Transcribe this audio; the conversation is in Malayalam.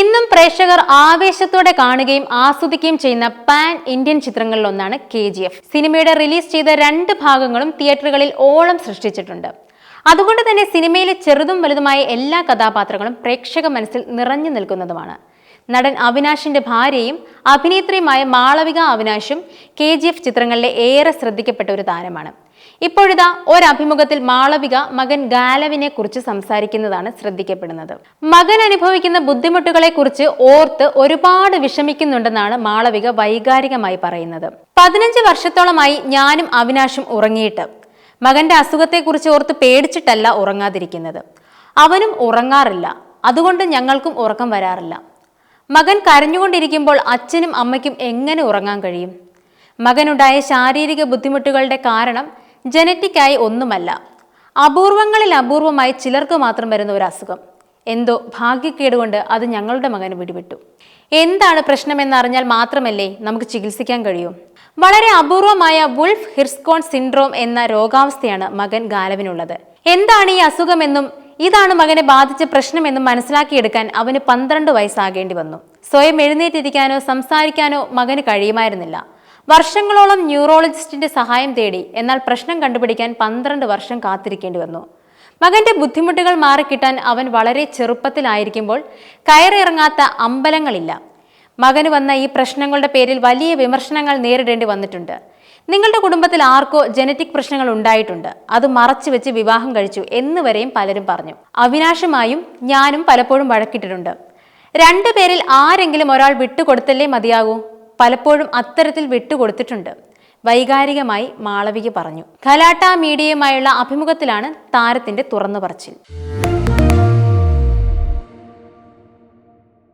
ഇന്നും പ്രേക്ഷകർ ആവേശത്തോടെ കാണുകയും ആസ്വദിക്കുകയും ചെയ്യുന്ന പാൻ ഇന്ത്യൻ ചിത്രങ്ങളിലൊന്നാണ് കെ ജി എഫ്. സിനിമയുടെ റിലീസ് ചെയ്ത രണ്ട് ഭാഗങ്ങളും തിയേറ്ററുകളിൽ ഓളം സൃഷ്ടിച്ചിട്ടുണ്ട്. അതുകൊണ്ട് തന്നെ സിനിമയിലെ ചെറുതും വലുതുമായ എല്ലാ കഥാപാത്രങ്ങളും പ്രേക്ഷക മനസ്സിൽ നിറഞ്ഞു നിൽക്കുന്നതുമാണ്. നടൻ അവിനാഷിന്റെ ഭാര്യയും അഭിനേത്രിയുമായ മാളവിക അവിനാശും കെ ജി എഫ് ചിത്രങ്ങളിലെ ഏറെ ശ്രദ്ധിക്കപ്പെട്ട ഒരു താരമാണ്. ഇപ്പോഴിതാ ഒരഭിമുഖത്തിൽ മാളവിക മകൻ ഗാലവിനെ കുറിച്ച് സംസാരിക്കുന്നതാണ് ശ്രദ്ധിക്കപ്പെടുന്നത്. മകൻ അനുഭവിക്കുന്ന ബുദ്ധിമുട്ടുകളെ കുറിച്ച് ഓർത്ത് ഒരുപാട് വിഷമിക്കുന്നുണ്ടെന്നാണ് മാളവിക വൈകാരികമായി പറയുന്നത്. പതിനഞ്ച് വർഷത്തോളമായി ഞാനും അവിനാശും ഉറങ്ങിയിട്ട്. മകന്റെ അസുഖത്തെക്കുറിച്ച് ഓർത്ത് പേടിച്ചിട്ടല്ല ഉറങ്ങാതിരിക്കുന്നത്. അവനും ഉറങ്ങാറില്ല. അതുകൊണ്ട് ഞങ്ങൾക്കും ഉറക്കം വരാറില്ല. മകൻ കരഞ്ഞുകൊണ്ടിരിക്കുമ്പോൾ അച്ഛനും അമ്മയ്ക്കും എങ്ങനെ ഉറങ്ങാൻ കഴിയും? മകനുണ്ടായ ശാരീരിക ബുദ്ധിമുട്ടുകളുടെ കാരണം ജനറ്റിക്കായി ഒന്നുമല്ല. അപൂർവങ്ങളിൽ അപൂർവമായി ചിലർക്ക് മാത്രം വരുന്ന ഒരു അസുഖം. എന്തോ ഭാഗ്യക്കേട് കൊണ്ട് അത് ഞങ്ങളുടെ മകന് പിടിപെട്ടു. എന്താണ് പ്രശ്നമെന്നറിഞ്ഞാൽ മാത്രമല്ലേ നമുക്ക് ചികിത്സിക്കാൻ കഴിയൂ. വളരെ അപൂർവമായ വുൾഫ് ഹിർസ്കോൺ സിൻഡ്രോം എന്ന രോഗാവസ്ഥയാണ് മകൻ ഗാലവിനുള്ളത്. എന്താണ് ഈ അസുഖമെന്നും ഇതാണ് മകനെ ബാധിച്ച പ്രശ്നമെന്ന് മനസ്സിലാക്കിയെടുക്കാൻ അവന് പന്ത്രണ്ട് വയസ്സാകേണ്ടി വന്നു. സ്വയം എഴുന്നേറ്റിരിക്കാനോ സംസാരിക്കാനോ മകന് കഴിയുമായിരുന്നില്ല. വർഷങ്ങളോളം ന്യൂറോളജിസ്റ്റിന്റെ സഹായം തേടി എന്നാൽ പ്രശ്നം കണ്ടുപിടിക്കാൻ പന്ത്രണ്ട് വർഷം കാത്തിരിക്കേണ്ടി വന്നു. മകന്റെ ബുദ്ധിമുട്ടുകൾ മാറിക്കിട്ടാൻ അവൻ വളരെ ചെറുപ്പത്തിലായിരിക്കുമ്പോൾ കയറിയിറങ്ങാത്ത അമ്പലങ്ങളില്ല. മകന് വന്ന ഈ പ്രശ്നങ്ങളുടെ പേരിൽ വലിയ വിമർശനങ്ങൾ നേരിടേണ്ടി വന്നിട്ടുണ്ട്. നിങ്ങളുടെ കുടുംബത്തിൽ ആർക്കോ ജനറ്റിക് പ്രശ്നങ്ങൾ ഉണ്ടായിട്ടുണ്ട്. അത് മറച്ചു വെച്ച് വിവാഹം കഴിച്ചു എന്ന് വരെയും പലരും പറഞ്ഞു. അവിനാശമായും ഞാനും പലപ്പോഴും വഴക്കിട്ടിട്ടുണ്ട്. രണ്ടുപേരിൽ ആരെങ്കിലും ഒരാൾ വിട്ടുകൊടുത്തല്ലേ മതിയാകൂ? പലപ്പോഴും അത്തരത്തിൽ വിട്ടുകൊടുത്തിട്ടുണ്ട്. വൈകാരികമായി മാളവിക പറഞ്ഞു. ഖലാട്ട മീഡിയയുമായുള്ള അഭിമുഖത്തിലാണ് താരത്തിന്റെ തുറന്നു പറച്ചിൽ.